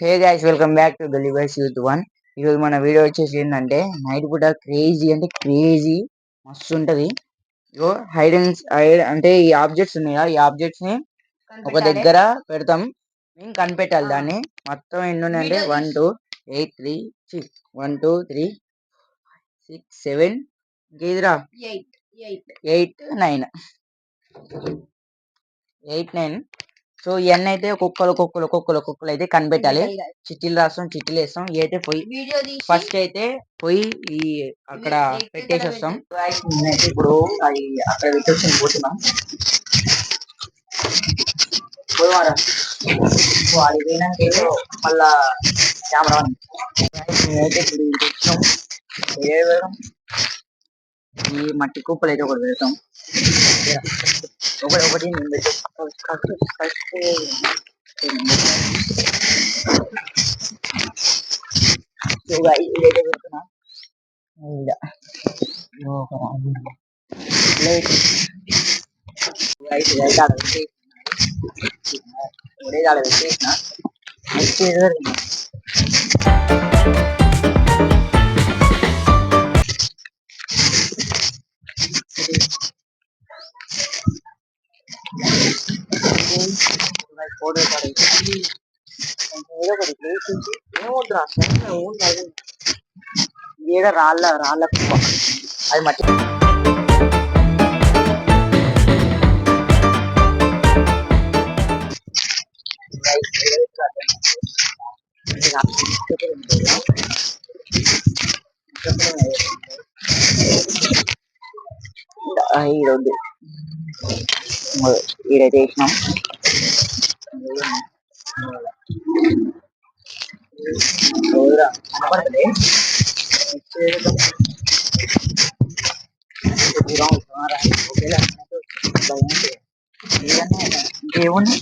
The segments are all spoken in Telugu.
Hey guys welcome back to Galli boys youth one ఈరోజు మన వీడియో వచ్చేసి ఏంటంటే నైట్ పూట క్రేజీ అంటే క్రేజీ మస్తు ఉంటది. ఇగో హైడ్ హైడ్ అంటే ఈ ఆబ్జెక్ట్స్ ఉన్నాయా? ఈ ఆబ్జెక్ట్స్ని ఒక దగ్గర పెడతాం. మేము కనిపెట్టాలి దాన్ని. మొత్తం ఎన్ని ఉన్నాయంటే one two eight three six one two three six seven ఇంకేదిరా eight nine eight nine so ఇవన్నీ అయితే ఒక్కొక్కరు ఒక్కొక్కరు ఒక్కొక్కరు ఒక్కొక్కరు అయితే కనిపెట్టాలి. చిట్టీలు రాస్తాం చిట్టీలు వేస్తాం. అయితే పోయి ఫస్ట్ అయితే పోయి ఈ అక్కడ పెట్టేసి వస్తాం నేనైతే ఇప్పుడు అక్కడ పెట్టేసి పోతున్నాం. పోయివారా అది పోయినాక ఏదో మళ్ళా కెమెరా నేనైతే ఇప్పుడు ఏ ఈ మట్టి కుప్పలు అయితే ఒకటి పెడతాం. ఒకటి ఒకటి నేను పెట్టేసి ఫస్ట్ ఫస్ట్ సో guys, ఇదైతే పెడుతున్నా ఈడ. ఒక రాజు. ప్లేట్. Guys, ఇదైతే ఆడ పెట్టేసిన. ఇదైతే ఆడ పెట్టేసిన. నెక్స్ట్ ఏదో ఏదో ఒకటి ఏడ రాళ్ళ రాళ్ళ కుప్ప అది మట్టి ఈరోజు ఈడైతే వేసినాం అవురా కనపడతలే నెక్స్ట్ ఏదో దూరం అవుతున్నారా ఒకేలా దేవుణ్ణి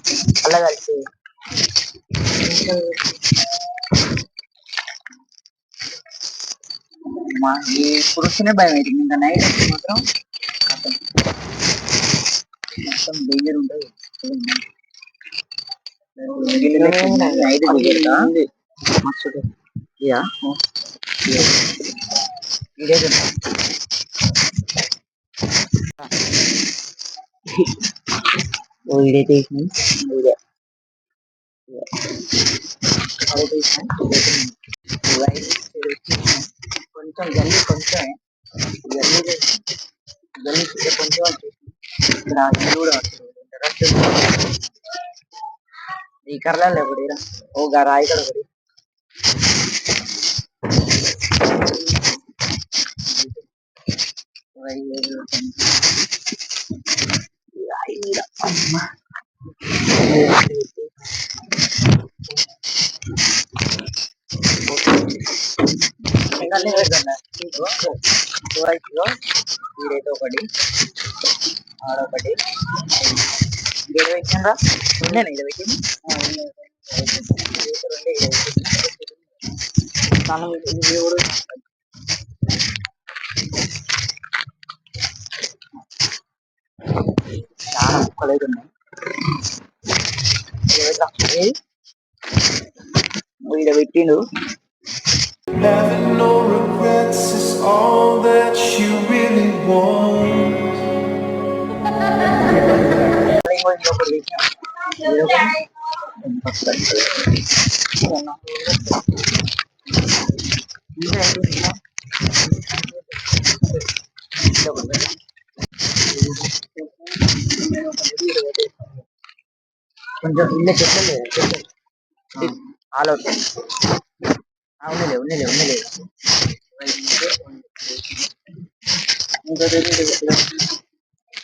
అలా కలిసి మా ఈ పురుషునే భయం అవుతుంది ఇంకా నైట్ అయితే మాత్రం కథం మొత్తం డేంజర్ ఉంటుంది నైట్ దిగేదా మస్తు కొంచెం జల్లి కొంచెం జల్లి జల్లి కొంచెం ఇక్కడ ఇల్లు కూడా ఈ కర్రలో లేకపోతే ఓ గా రాయి కూడా ఒకటి రాయి మీద అమ్మ ఈడైతే ఒకటి ఆడొకటి ఇంకేదో పెట్టిండ్రా ఉండేనా ఇది పెట్టింది చాలా ఇది కూడా చాలా ముక్కలు అయితే ఉన్నాయి ఈడ పెట్టిండు Having no regrets is all that you really want. కొంచెం ఇల్లే చెప్పలేదు చెప్పలేదు ఆల్ అవుట్ ఉన్నలే ఉన్నలే ఉన్నలే ఇంకోటి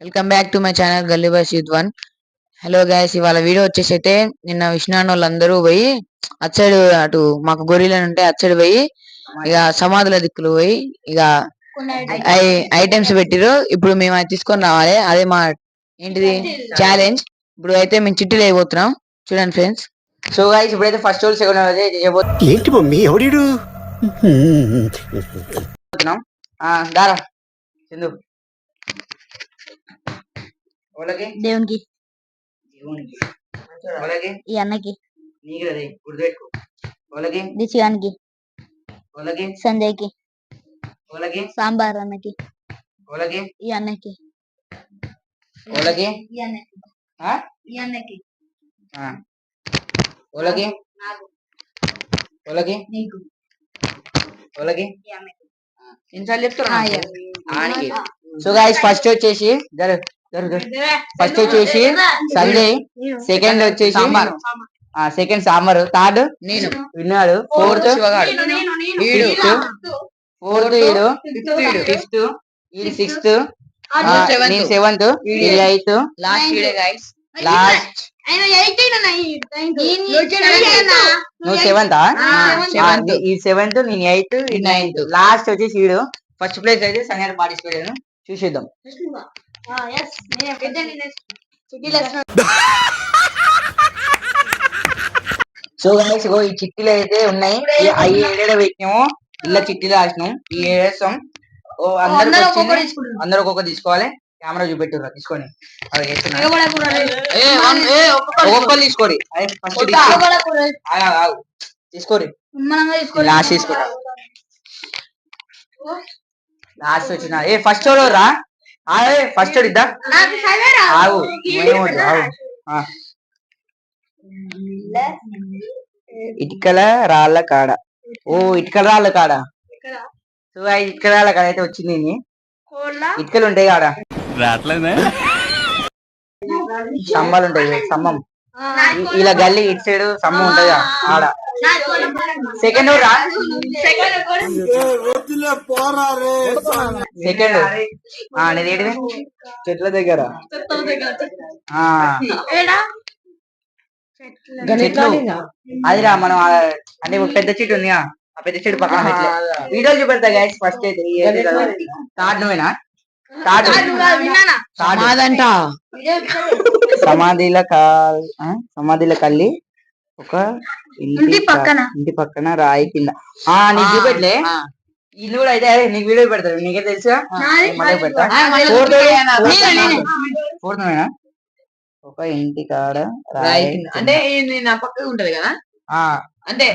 welcome back to my channel गलीबा शीत वन హలో గైస్ ఇవాళ వీడియో వచ్చేసి అయితే నిన్న విష్ణు వాళ్ళందరూ పోయి అటు సైడ్ అటు మాకు గొర్రెలు ఉంటే అటు సైడ్ పోయి ఇక సమాధుల దిక్కులు పోయి ఇక ఐటమ్స్ పెట్టిరు ఇప్పుడు మేము అది తీసుకొని రావాలి. అదే మా ఏంటిది? ఛాలెంజ్ ఇప్పుడు అయితే మేము చిట్టీలు అయిపోతున్నాం చూడండి ఫ్రెండ్స్ సో గైస్ ఇప్పుడైతే ఫస్ట్ రోజు సెకండ్ ఏంటి మమ్మీ? ఎవడీడు? ఆ, దారా. వాళ్ళకి దేవునికి దేవునికి. వాళ్ళకి ఈ అన్నకి. నీకు అదే గుర్తుపెట్టుకో. వాళ్ళకి దిశగానికి వాళ్ళకి సంజయ్కి వాళ్ళకి సాంబార్ అన్నకి. వాళ్ళకి ఈ అన్నకి. వాళ్ళకి ఈ అన్నకి? ఈ అన్నకి. వాళ్ళకి వాళ్ళకి నీకు. వాళ్ళకి ఎన్నిసార్లు చెప్తారా సో గైస్ ఫస్ట్ వచ్చేసి జరు. ఫస్ట్ వచ్చేసి సంజయ్ సెకండ్ వచ్చేసి సాంబార్. సెకండ్ సాంబార్. థర్డ్ నేను. విన్నాడు. ఫోర్త్ ఫిఫ్త్ ఫోర్త్ ఈడు ఫిఫ్త్ ఈడు సిక్స్త్. నేను సెవెంత్ ఇది ఎయిత్. లాస్ట్ నువ్వు సెవెంత్. ఈ సెవెంత్ నేను ఎయిత్ నైన్త్ లాస్ట్ వచ్చేసి ఈడు ఫస్ట్ ప్లేస్ అయితే సంజయ్ పార్టిసిపేట్ చూసేద్దాం. సో గైస్ ఇగో ఈ చిట్టీలు అయితే ఉన్నాయి ఈ అవి ఏడేడ పెట్టినాము ఇలా చిట్టీలు రాసినాం ఈ అందరికి వచ్చింది. అందరూ ఒక్కొక్క తీసుకోవాలి కెమెరా చూపెట్టురా తీసుకొని అవి ఒక్కొక్కరు తీసుకోరి ఫస్ట్ తీసుకోరి లాస్ట్ తీసుకో లాస్ట్ వచ్చిన ఏ ఫస్ట్ రా అదే ఫస్ట్ ఇద్దా ఆగు. ఇటుకల రాళ్ళ కాడ. ఓ ఇటుకల రాళ్ళ కాడ. సో ఆ ఇటుకల రాళ్ళ కాడ అయితే వచ్చింది. ఇటుకలు ఉంటాయి కాడ. స్తంభాలు ఉంటాయి స్తంభం. ఇలా గల్లీ ఇటు సైడ్ స్తంభం ఉంటది ఆడ. సెకండ్ రా? సెకండ్ ఆ నీది ఏంటిది? చెట్ల దగ్గర. ఆ. చెట్లు. అదిరా మనం అంటే ఒక పెద్ద చెట్టు ఉంది ఆ పెద్ద చెట్టు పక్కన వీడియోలు చూపెడతా గైస్ ఫస్ట్ అయితే. థర్డ్ నువ్వేనా? సమాధంట. సమాధిల కాల్? సమాధిల కల్లి ఒక ఇంటి పక్కన. ఇంటి పక్కన రాయి కింద. ఆ నీకు చూపెట్లే? ఇల్లు కూడా అయితే అరే నీకు వీడియో పెడతారు నీకే తెలుసా? మళ్ళీ పెడతా. ఫోర్త్ ఫోర్త్ నువ్వేనా ఒక ఇంటి కాడ రాయి. అంటే నా పక్కన ఉంటది కదా? అంటే.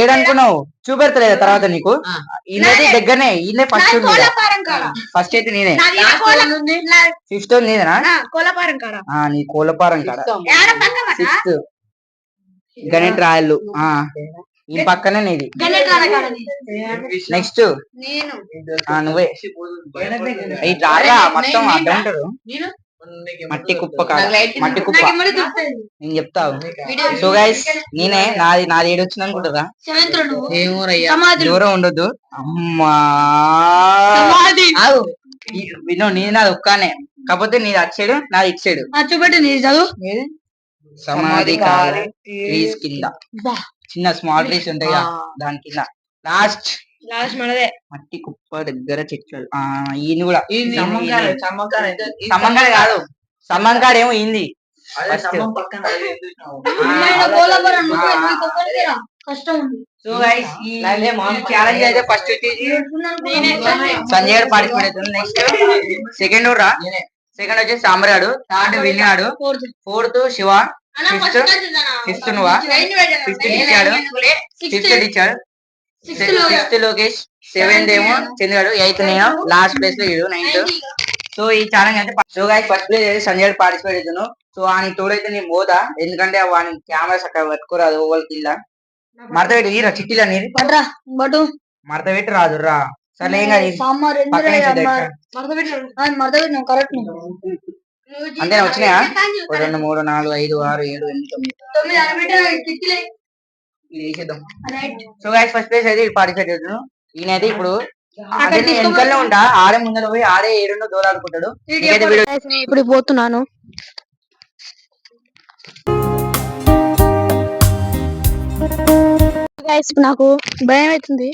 ఏడనుకున్నావు? చూపెడతలేదు తర్వాత నీకు. ఈయనైతే దగ్గరనే ఈయనే ఫస్ట్ ఫస్ట్ అయితే నేనే. ఫిఫ్త్ నీదేనా కోలపారం కాడ. ఆ నీ కోలపారం కాడ. ఏడ పక్కన సిక్స్త్ గణిత రాయలు ఆ. ఈ పక్కనే నీది. నెక్స్ట్ నేను. ఆ నువ్వే. ఈ రాగా మొత్తం అడ్డం ఉంటారు. మట్టి కుప్ప మట్టి కుప్ప. నేను చెప్తావు సో గైస్ నేనే నాది నాది ఏడు వచ్చింది సమాధులు. దూరం ఉండొద్దు. అమ్మా! విను నీది నాది ఒక్కనే. కాకపోతే నీది అటు సైడ్ నాది ఇటు సైడ్. చూపెట్టు చదువు. సమాధి ట్రీస్ కింద. చిన్న స్మాల్ ట్రీస్ ఉంటాయి. దాని కింద. లాస్ట్ లాస్ట్ మనదే. మట్టి కుప్ప దగ్గర చెట్లు ఆ ఈయన కూడా. సమంగాడ కాదు. సమంగాడ ఏమో ఈ ఛాలెంజ్ అయితే ఫస్ట్ వచ్చేసి సంజయ్ గారు పార్టిసిపేట్ అవుతుంది నెక్స్ట్ సెకండ్ రా సెకండ్ వచ్చేసి సాంబరాడు థర్డ్ విన్నాడు fourth fourth Shiva. Fifth fifth నువ్వా? ఫిఫ్త్ ఇచ్చాడు. ఫిఫ్త్ ఇచ్చాడు. సిక్స్త్ లోకేష్ సెవెంత్ ఏమో చంద్రుడు ఎయిత్ నేను లాస్ట్ ప్లేస్లో ఇడు నైన్త్ సో ఈ ఛాలెంజ్ అంటే సో గాయస్ ఫస్ట్ ప్లేస్ అయితే సంజయ్ పార్టిసిపేట్ అవుతున్నాను సో ఆయన తోడైతే నేను పోదా ఎందుకంటే వాని కెమెరా చక్కగా పట్టుకోరాదు ఓవల్కి ఇల్ల మడత పెట్టి ఈరా చిట్టిలా నీది? పట్రా బటు మడత పెట్టి రాదు రా. సరే ఏం కాదు అంతేనా వచ్చినాయా? రెండు మూడు నాలుగు ఐదు ఆరు ఏడు ఎనిమిది తొమ్మిది. ఇది వేసేద్దాం right so guys first place అయితే పార్టిసిపేట్ చేస్తున్నాను ఈయనైతే ఇప్పుడు ఉంటా ముందర పోయి దూరాడుకుంటాడు ఇప్పుడు పోతున్నాను. నాకు భయం అవుతుంది.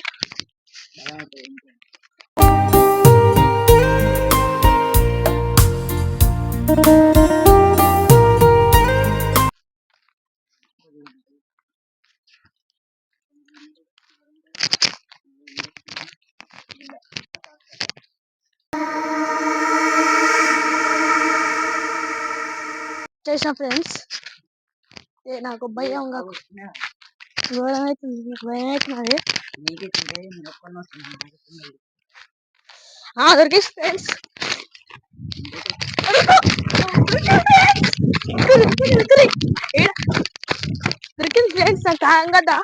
చేసిన ఫ్రెండ్స్. నాకు భయం కాకు ఘోరం అవుతుంది నాకు భయం అవుతున్నది దొరికి ఫ్రెండ్స్. దొరికింది ఫ్రెండ్స్ నాకు కాయం కదా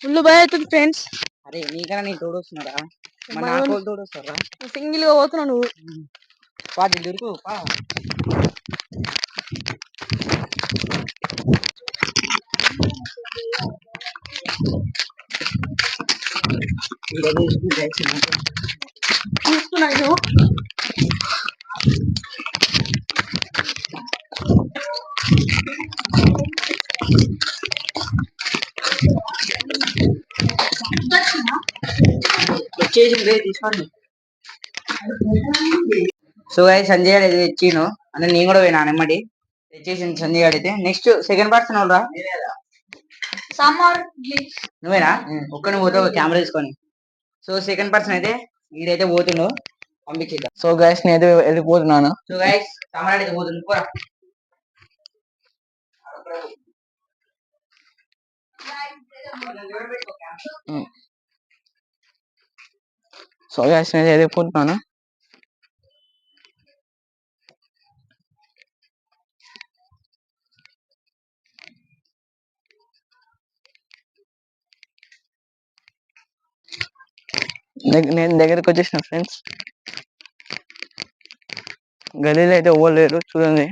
ఫుల్ భయం అవుతుంది ఫ్రెండ్స్. అరే నీకన్నా నేను తోడు వస్తున్నారా? మన భయం. నాకు తోడు వస్తారా? సింగిల్గా పోతున్నావు నువ్వు. పా. చూస్తున్నాను వచ్చేసింది తీసుకోండి సో అయి సంజయ్ గారు అయితే తెచ్చిను అంటే నేను కూడా పోయినా నెమ్మడి తెచ్చేసింది సంజయ్ గారు అయితే నెక్స్ట్ సెకండ్ పర్సన్ ఎవరా సమ్మర్ నువ్వేనా? ఒక్కని పోతే ఒక కెమెరా తీసుకొని. సో సెకండ్ పర్సన్ అయితే వీడైతే పోతుండు. పంపించేద్దాం. సో గైస్ నేను అయితే వెళ్ళిపోతున్నాను. సో గైస్ సమ్మర్ అయితే పోతుంది పోరా. సో గైస్ నేను వెళ్ళిపోతున్నాను. నేను దగ్గరికి వచ్చేసిన ఫ్రెండ్స్ గలీలో అయితే ఓలేరు లేరు చూడండి.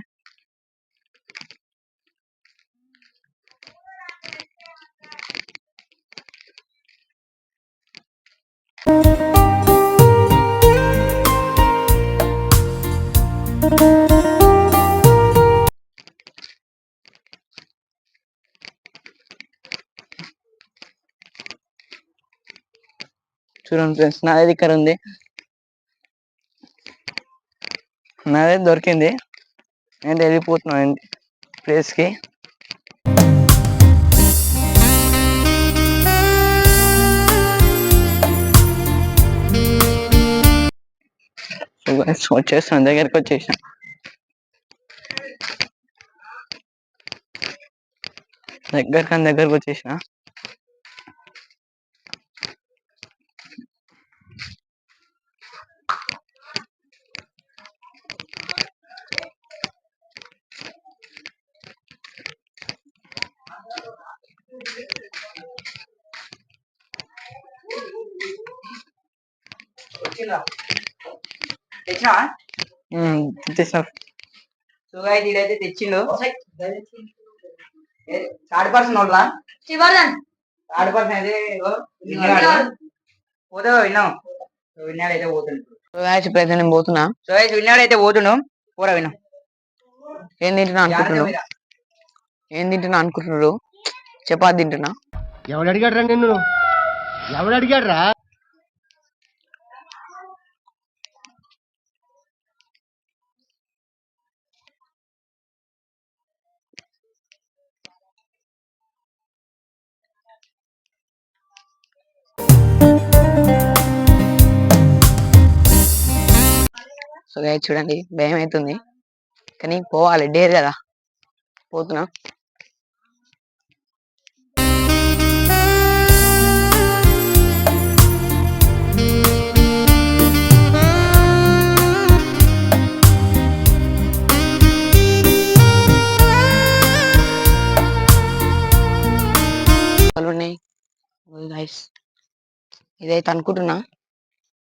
చూడండి ఫ్రెండ్స్ నాదే ఇక్కడ ఉంది. నాదే దొరికింది. నేను వెళ్ళిపోతున్నాను ప్లేస్కి. వచ్చేస్తాను దగ్గరికి వచ్చేసిన దగ్గరకని దగ్గరకు వచ్చేసిన వచ్చిందా తెచ్చినా సో వీడైతే తెచ్చిండు. థర్డ్ పర్సన్ వాళ్ళ? థర్డ్ పర్సన్ అయితే ఇగో విన్నాడు? పోతే విన్నాం సో విన్నాడు అయితే పోతుండు ఇప్పుడైతే నేను పోతున్నా. సో గైస్ విన్నాడు అయితే పోతుండు. పోరా విన్నాం ఏం తింటున్నా అనుకుంటున్నావు ఏం తింటున్నా అనుకుంటున్నారు చపాతి తింటున్నా. ఎవడు అడిగాడు రా నిన్ను? ఎవడు అడిగాడు రా సో గైస్ చూడండి. భయం అవుతుంది కానీ పోవాలి డేర్ కదా. పోతున్నా. ఉన్నాయి ఇదైతే అనుకుంటున్నా.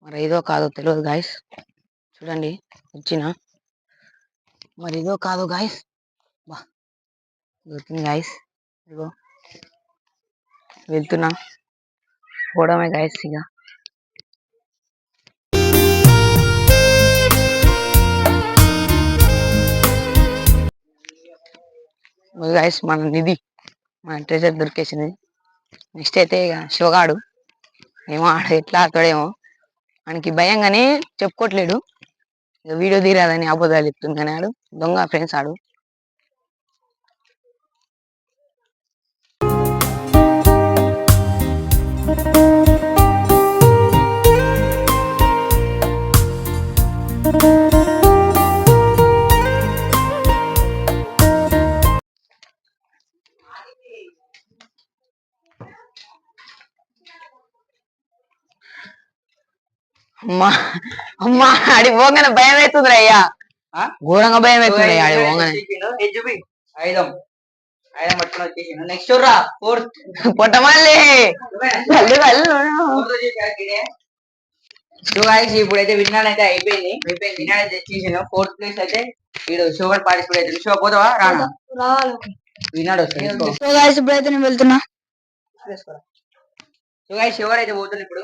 మరి ఏదో కాదో తెలియదు గాయస్. చూడండి వచ్చిన. మరి ఇదో కాదు గాయస్ బా దొరికింది గాయస్ ఇదిగో. వెళ్తున్నా. పోవడమే గాయస్ ఇక. గాయస్ మన నిధి మన ట్రెజర్ దొరికేసింది. నెక్స్ట్ అయితే ఇక శివగాడు. ఏమో ఆడ ఎట్లా ఆడతాడేమో. మనకి భయంగానే చెప్పుకోవట్లేడు వీడియో తీరాదని అబద్ధాలు చెప్తుంది ఆడు. దొంగ ఫ్రెండ్స్ ఆడు. thank you అమ్మా అమ్మా ఆడి పోగానే భయం అవుతుంది అయ్యా. ఆ? ఘోరంగా భయం అవుతుంది ఆడి పోగానే. ఐదం. ఐదం పట్టుకొని వచ్చేసిండు నెక్స్ట్ రా ఫోర్త్ పొట్టమల్లి. సో గాయస్ ఇప్పుడైతే విన్నాడు అయితే అయిపోయింది. అయిపోయింది. విన్నాడు అయితే తెచ్చేసిండు ఫోర్త్ ప్లేస్ అయితే వీడు షుగర్ పార్టిసిపేట్ అయితే షో పోతావా? రానా? విన్నాడు సో గాయస్ ఇప్పుడైతే నేను వెళ్తున్నా. గాయస్ అయితే పోతుంది ఇప్పుడు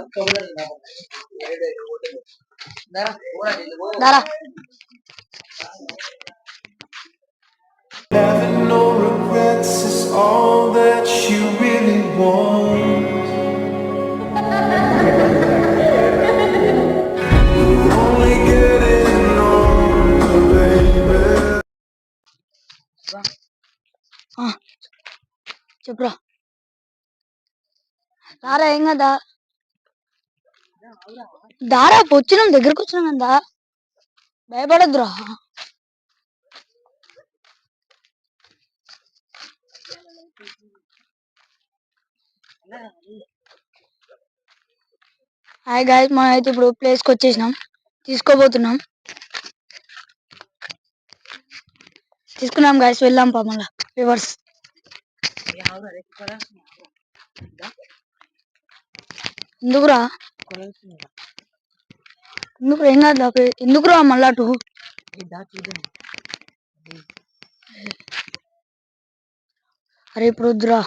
Having no regrets is all that you really want. Only getting older, baby. చెప్పురా దారా ఏం కదా? దారా వచ్చినాం దగ్గరకు వచ్చినాం కదా? భయపడద్దురా. హాయ్ గాయస్ మనం అయితే ఇప్పుడు ప్లేస్కి వచ్చేసినాం. తీసుకోబోతున్నాం. తీసుకున్నాం గాయస్ వెళ్దాం పా మళ్ళా. రివర్స్ ఎందుకురా? ఎందుకు ఏం కాదు ఎందుకురా మళ్ళా అటు? అరే ఇప్పుడు వద్దురా.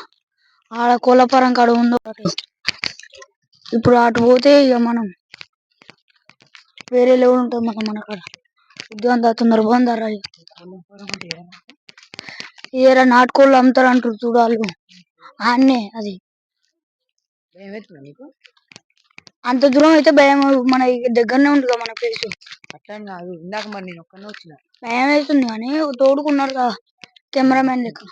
ఆడ కోళ్ళపారం కాడ ఉందో. ఇప్పుడు అటు పోతే ఇక మనం వేరే లెవెల్ ఉంటుంది మన మన కాడ. ఉద్యోగం దా తొందర బాగుందారా ఏరా నాటుకోళ్ళు అమ్ముతారు అంటారు చూడాలి ఆన్నే అది. అంత దూరం అయితే భయం మన దగ్గరనే ఉంటుంది కదా మన ప్లేస్ అట్లా కాదు. ఇందాక మరి నేను ఒక్కనే వచ్చిన. భయం అవుతుంది కానీ తోడుకున్నారు కదా కెమెరామెన్ లెక్క.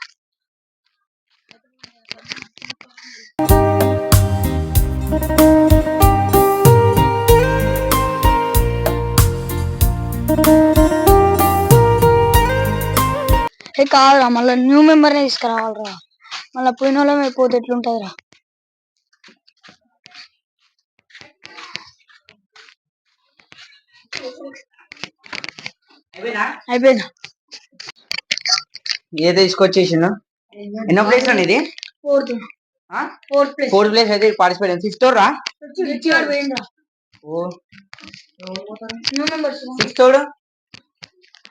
ఏ కాదురా మళ్ళీ న్యూ మెంబర్ని తీసుకురావాలిరా. మళ్ళీ పోయిన వాళ్ళం అయిపోతే ఎట్లుంటుందిరా అయిపోయిందా? ఏదో తీసుకొచ్చేసిండు? ఎన్నో ప్లేస్లో ఇది? Fourth. Fourth place fourth place అయితే పార్టిసిపేట్ ఫిఫ్త్ రా? ఓ. సిక్స్త్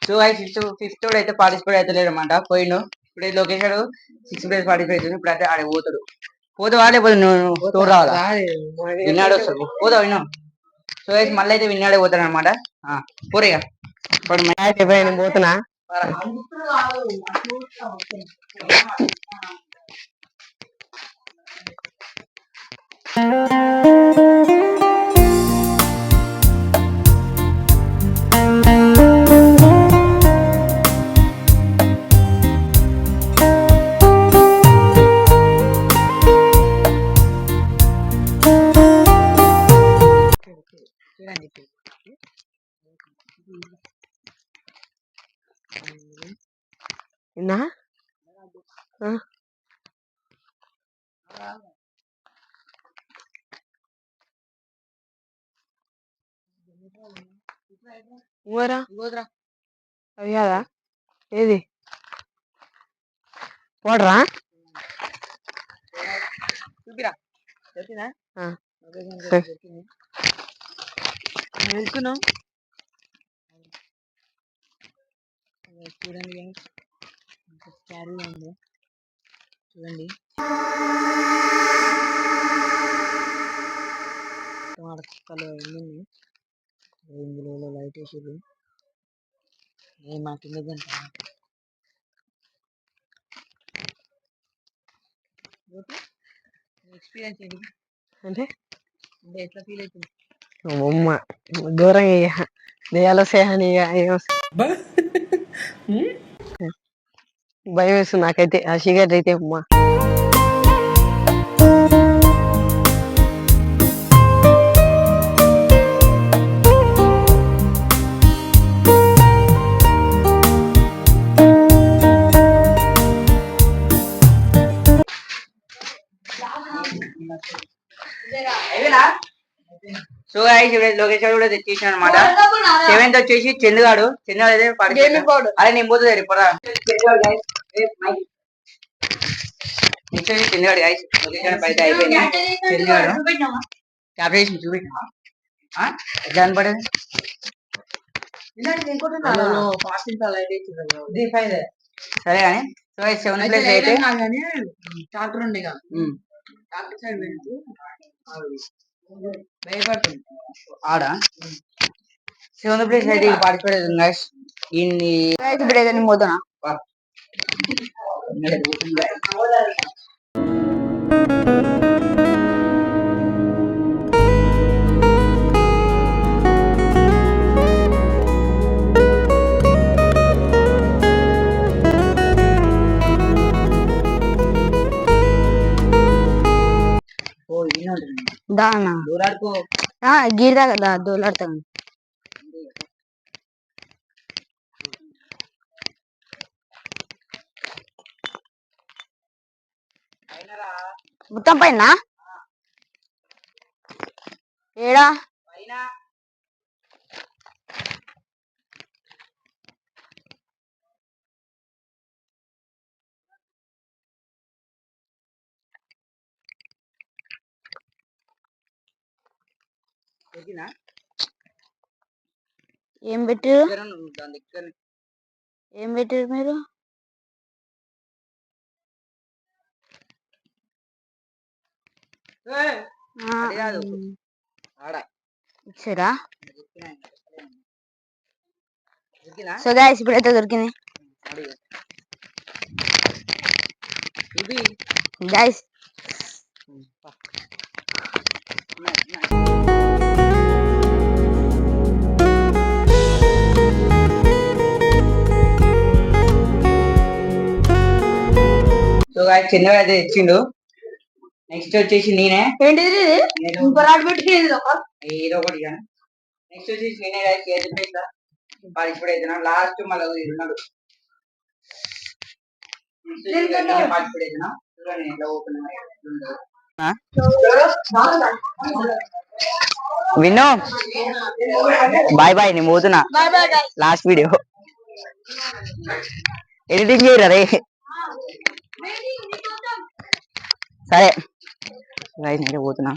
సో ఫిఫ్త్ ఫిఫ్త్ అయితే పార్టిసిపేట్ అయితే లేదన్నమాట పోయిండు. ఇప్పుడు లొకేషన్ సిక్స్త్ ప్లేస్ పార్టిసిపేట్ అవుతుంది ఇప్పుడు అయితే ఆడ పోతాడు. పోతావా లేకపోతే నువ్వు తోడు రావాలా? విన్నాడు వస్తాడు పోతావు సో అయితే మళ్ళీ అయితే విన్నాడే పోతాడు అనమాట పోరేగా ఇప్పుడు మ్యాచ్ అయిపోయి పోతున్నా నిన్నా ఊరా అవి కాదా? ఏది? పోడరా చూపిరా. వెళ్తున్నాం చూడండి గా ఉందో. చూడండి. ఆడ కుక్కలు ఉన్నాయి. ఇందులో లైట్ వేసారు ఏ మా కింద ఎక్స్పీరియన్స్ ఏంటి? అంటే? అంటే ఎట్లా ఫీల్ అవుతుంది? అమ్మ ఘోరంగా ఇక దెయ్యాలు వస్తాయని ఇక భయం వేస్తుంది నాకైతే. ఆ సిగరెట్ అయితే అమ్మా. సో ఇప్పుడు లొకేషన్ కూడా తెచ్చేసాను అనమాట సెవెంత్ వచ్చేసి చందుగాడు. చందుగాడు అయితే అరే నేను పోతుంది రిపోరా నెక్స్ట్ వచ్చి చందుగాడు బయట అయిపోయింది. చూపెట్టినా? ఎట్లా కనపడేది సరే కానీ సో సెవెంత్ ప్లేస్ అయితే ట్రాక్టర్ ఉండే ట్రాక్టర్ సైడ్ ఆడ సెవెంత్ ప్లేస్ అయితే పార్టిసిపేట్ అవుతుంది గైస్ ఇన్ని ఇప్పుడు ఏదైనా పోతున్నా ఓ ఈయన ఉంటుంది దానా? దూరాడుకో గీర్ కదా దోలాడతాను మొత్తం పైన? ఏడా? ఏం పెట్టారు ఏం పెట్టారు మీరు? ఇచ్చారా? సో గాయస్ ఇప్పుడైతే దొరికింది. గాయస్. గాయస్ చిన్నగా అయితే ఇచ్చిండు నెక్స్ట్ వచ్చేసి నేనే. ఏంటిది ఏదో ఒకటి నెక్స్ట్ వచ్చేసి నేనే పార్టిసిపేట్ అవుతున్నా లాస్ట్ మళ్ళీ ఉన్నాడు పార్టిసిపేట్ అవుతున్నా చూడండి ఎట్లా పోతున్నా విను బాయ్ బాయ్ నేను పోతున్నా. లాస్ట్ వీడియో ఎడిటింగ్ చేయరా రే? సరే. రైట్ నేనే పోతున్నా.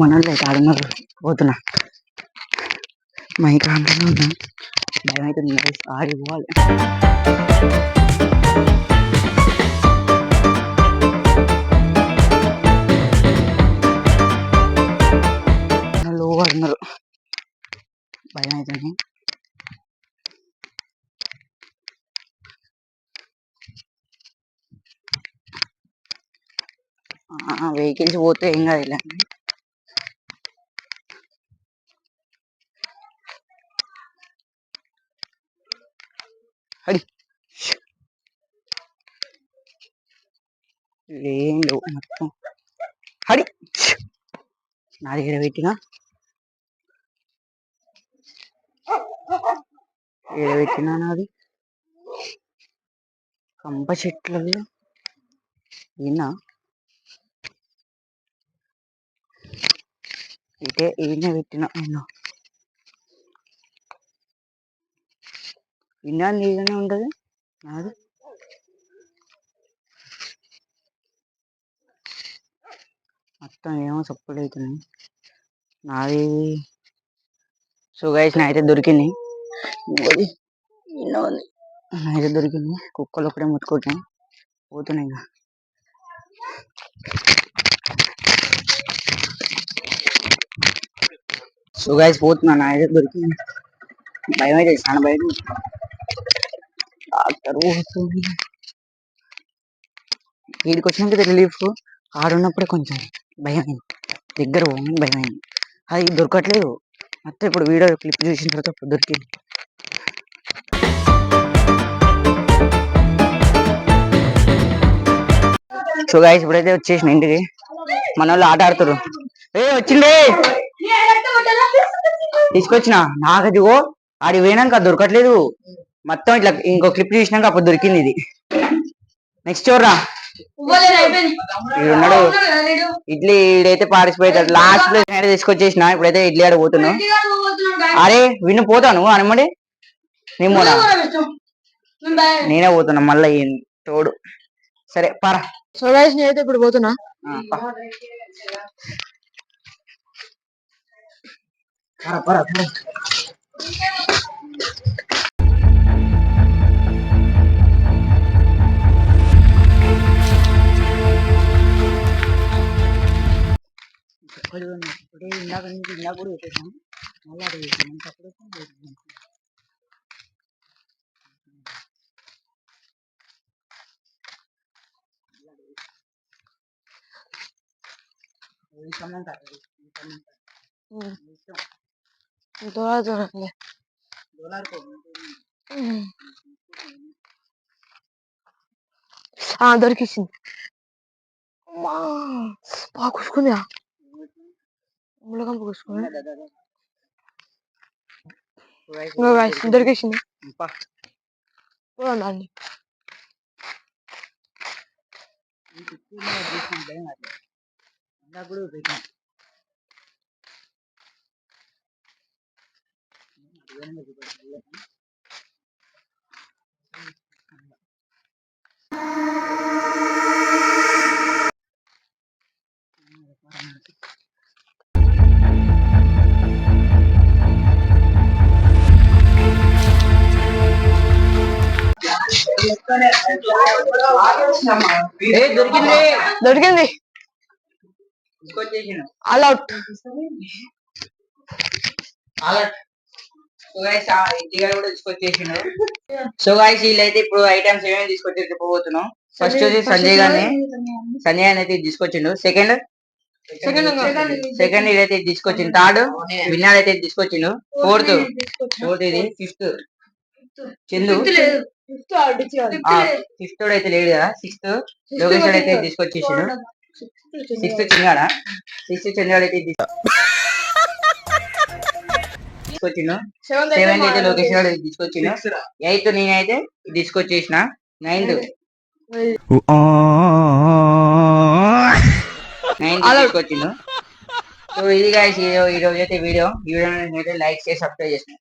మనోళ్ళు అయితే ఆడున్నారు పోతున్నా. మైక్ ఆన్లో ఉన్నా. భయం అయితే ఆడి పోవాలి లో భయం అవుతుంది వెహికల్స్ పోతే ఏం కాదు ఇలా హడి ఏం లేవు మొత్తం. హడి! నా దగ్గర పెట్టినా? ఏడ పెట్టినా నాది? కంప చెట్లలో ఈయన ఇటే ఈయన పెట్టిన నేను. విన్నా నీగానే ఉంటది? నాది? మొత్తం ఏమో సపోర్ట్ అవుతుంది నాది సో గైస్ అయితే దొరికింది. ఇంకోటి ఎన్నో ఉంది. అయితే దొరికింది. కుక్కలు ఒకటే ముట్టుకుంటాయి పోతున్నాయి సో గైస్ పోతున్నా నా అయితే దొరికింది భయం అయితే చాలా భయం డాక్టర్ పోతుంది వీడికి వచ్చినాక రిలీఫ్ ఆడున్నప్పుడే కొంచెం భయం అయింది దగ్గర పోగానే భయం అయింది అది దొరకట్లేదు. మొత్తం ఇప్పుడు వీడియో క్లిప్ చూసిన తర్వాత దొరికింది. సో గాయస్ ఇప్పుడైతే వచ్చేసిన ఇంటికి. మన వాళ్ళు ఆట ఆడుతారు ఏ వచ్చిండే! తీసుకొచ్చిన. నాకు అది ఓ ఆడి పోయినాక దొరకట్లేదు. మొత్తం ఇట్లా ఇంకో క్లిప్ చూసినాక అప్పుడు దొరికింది ఇది. నెక్స్ట్ చూడరా ఇడ్లీ ఈడైతే పార్టిసిపేట్ లాస్ట్ ప్లేస్ అయితే తీసుకొచ్చేసిన ఇప్పుడైతే ఇడ్లీ ఆడ పోతున్నావు అరే విన్ను పోతాను అనమడి నేను నేనే పోతున్నా మళ్ళీ తోడు. సరే పరా. సో గైస్ నేనైతే ఇప్పుడు పోతున్నా. ఆ, పా. పరా, పరా, పరా. ఇప్పుడే ఇప్పుడే ఇందాక నుంచి ఇందాక కూడా పెట్టేసాం మళ్ళీ అక్కడ పెట్టాం ఇంకా అప్పుడు పెట్టాం. ఈ సమయం కాదు, ఈ సమయం కాదు. ఈ ఇష్టం. దూరం దూరం దొలాడుకో. ఆ దొరికేసింది అమ్మా బాగా కూసుకుందా ముళ్ళకంప కూసుకుంది దా, దా, దా. ఇంకో guys, దొరికేసింది పా. పోదాం దాన్ని ఈ కుక్కీ మీద చూసిన భయం కాదు. ఇందాక కూడా పెట్టాం. అదేనా ఇది కూడా తెలియదు. ఏ, దొరికింది. దొరికింది. ఆల్ అవుట్ సో గైస్ ఇంటిగా కూడా తీసుకొచ్చేసిండు. సో గైస్ వీళ్ళైతే ఇప్పుడు ఐటమ్స్ ఏమేమి తీసుకొచ్చి చెప్పబోతున్నాం. ఫస్ట్ వచ్చి సంజయ్ గారిని సంజయ్ గారిని అయితే తీసుకొచ్చిండు. సెకండ్ సెకండ్ ఇదైతే ఇది తీసుకొచ్చిండు. థర్డ్ విన్నాడు అయితే తీసుకొచ్చిండు. ఫోర్త్ ఫోర్త్ ఇది. ఫిఫ్త్ చందు ఫిఫ్త్ అయితే లేడు కదా. సిక్స్త్ లోకేష్ అయితే తీసుకొచ్చేసిండు. సిక్స్త్ చిన్నాడా సిక్స్త్ చిన్నాడు అయితే ఇది తీసుకొచ్చిండు సెవెంత్ అయితే లోకేష్ గారు ఇది తీసుకొచ్చిండు. ఎయిత్ నేనైతే తీసుకొచ్చేసిన. నైన్త్. నైన్త్. తీసుకొచ్చిండు. సో ఇది గాయస్ ఈ రోజు అయితే వీడియో. ఈ వీడియో లైక్ చేసి సబ్స్క్రైబ్ చేసిన.